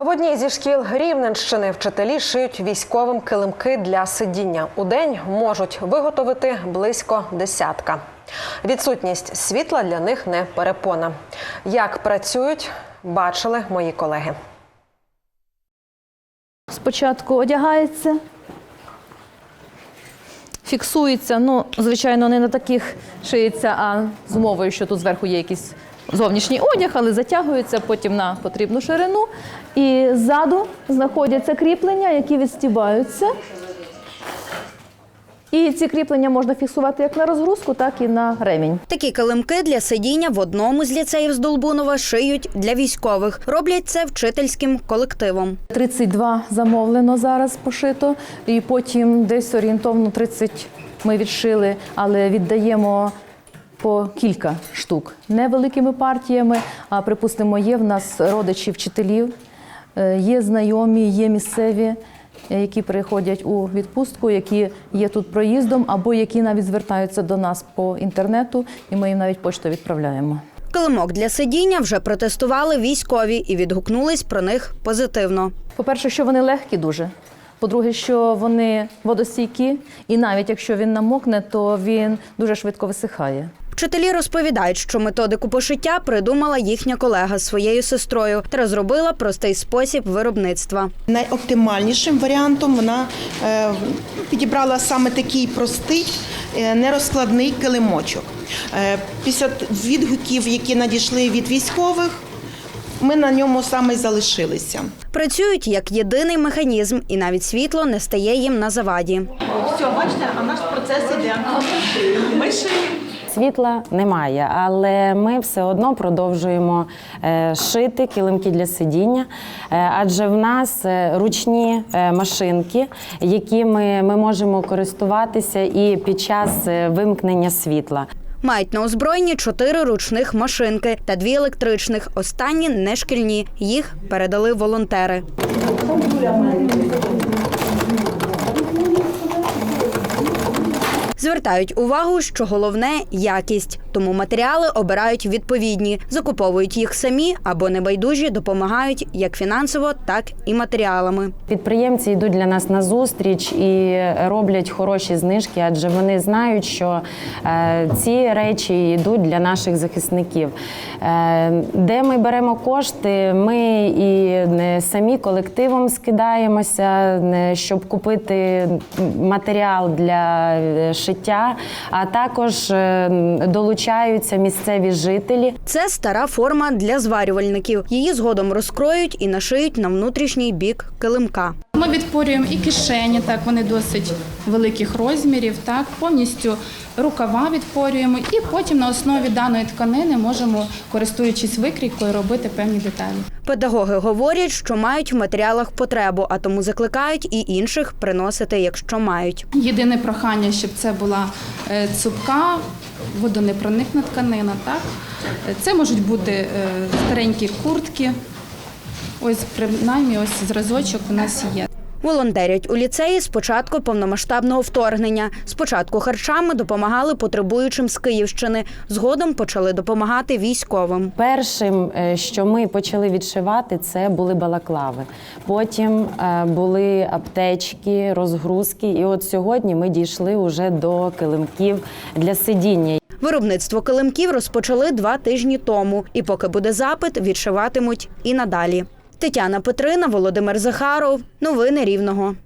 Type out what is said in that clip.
В одній зі шкіл Рівненщини вчителі шиють військовим килимки для сидіння. У день можуть виготовити близько десятка. Відсутність світла для них не перепона. Як працюють, бачили мої колеги. Спочатку одягається, фіксується, ну, звичайно, не на таких шиється, а з умовою, що тут зверху є якийсь зовнішній одяг, але затягується потім на потрібну ширину. І ззаду знаходяться кріплення, які відстібаються. І ці кріплення можна фіксувати як на розгрузку, так і на ремінь. Такі килимки для сидіння в одному з ліцеїв з Долбунова шиють для військових. Роблять це вчительським колективом. 32 замовлено зараз пошито, і потім десь орієнтовно 30 ми відшили, але віддаємо по кілька штук. Не великими партіями, а припустимо, є в нас родичі вчителів, е, є знайомі, є місцеві. е, Які приходять у відпустку, які є тут проїздом, або які навіть звертаються до нас по інтернету, і ми їм навіть почту відправляємо. Килимок для сидіння вже протестували військові і відгукнулись про них позитивно. По-перше, що вони легкі дуже. По-друге, що вони водостійкі, і навіть якщо він намокне, то він дуже швидко висихає. Вчителі розповідають, що методику пошиття придумала їхня колега з своєю сестрою та розробила простий спосіб виробництва. Найоптимальнішим варіантом вона е, підібрала саме такий простий, е, нерозкладний килимочок. Е, Після відгуків, які надійшли від військових, ми на ньому саме й залишилися. Працюють як єдиний механізм, і навіть світло не стає їм на заваді. Все, бачите, а наш процес іде. Ми шиємо. Світла немає, але ми все одно продовжуємо е, шити килимки для сидіння, е, адже в нас е, ручні машинки, якими ми можемо користуватися і під час вимкнення світла. Мають на озброєнні чотири ручних машинки та дві електричних. Останні не шкільні. Їх передали волонтери. Звертають увагу, що головне якість, тому матеріали обирають відповідні, закуповують їх самі або небайдужі допомагають як фінансово, так і матеріалами. Підприємці йдуть для нас на зустріч і роблять хороші знижки, адже вони знають, що е, ці речі йдуть для наших захисників. Е, Де ми беремо кошти, ми і не самі колективом скидаємося, не- щоб купити матеріал для е, шиття, а також е, долучаються місцеві жителі. Це стара форма для зварювальників. Її згодом розкроють і нашиють на внутрішній бік килимка. Ми відпорюємо і кишені, так вони досить великих розмірів, так повністю рукава відпорюємо, і потім на основі даної тканини можемо, користуючись викрійкою, робити певні деталі. Педагоги говорять, що мають в матеріалах потребу, а тому закликають і інших приносити, якщо мають. Єдине прохання, щоб це була е, цупка, водонепроникна тканина. Так це можуть бути е, старенькі куртки. Ось принаймні ось зразочок у нас є. Волонтерять у ліцеї з початку повномасштабного вторгнення. Спочатку харчами допомагали потребуючим з Київщини. Згодом почали допомагати військовим. Першим, е, що ми почали відшивати, це були балаклави. Потім е, були аптечки, розгрузки. І от сьогодні ми дійшли уже до килимків для сидіння. Виробництво килимків розпочали два тижні тому, і поки буде запит, відшиватимуть і надалі. Тетяна Петрина, Володимир Захаров. Новини Рівного.